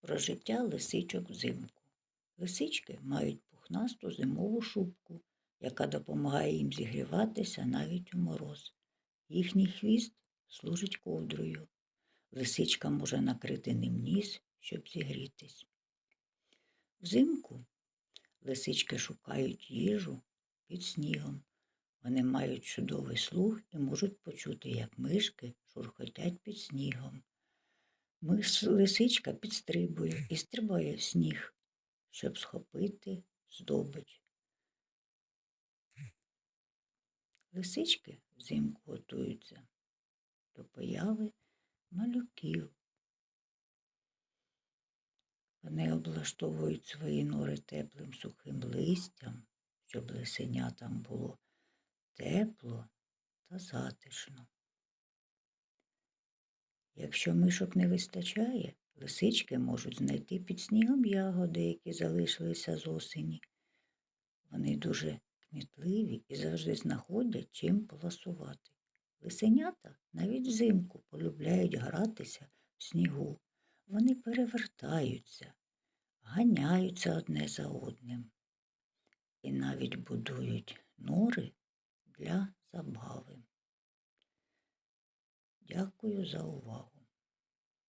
Про життя лисичок взимку. Лисички мають пухнасту зимову шубку, яка допомагає їм зігріватися навіть у мороз. Їхній хвіст служить ковдрою. Лисичка може накрити ним ніс, щоб зігрітись. Взимку лисички шукають їжу під снігом. Вони мають чудовий слух і можуть почути, як мишки шурхотять під снігом. Лисичка підстрибує і стрибає в сніг, щоб схопити здобич. Лисички взимку готуються до появи малюків. Вони облаштовують свої нори теплим сухим листям, щоб лисенятам було тепло та затишно. Якщо мишок не вистачає, лисички можуть знайти під снігом ягоди, які залишилися з осені. Вони дуже кмітливі і завжди знаходять чим поласувати. Лисенята навіть взимку полюбляють гратися в снігу. Вони перевертаються, ганяються одне за одним і навіть будують нори для забави. Дякую за увагу.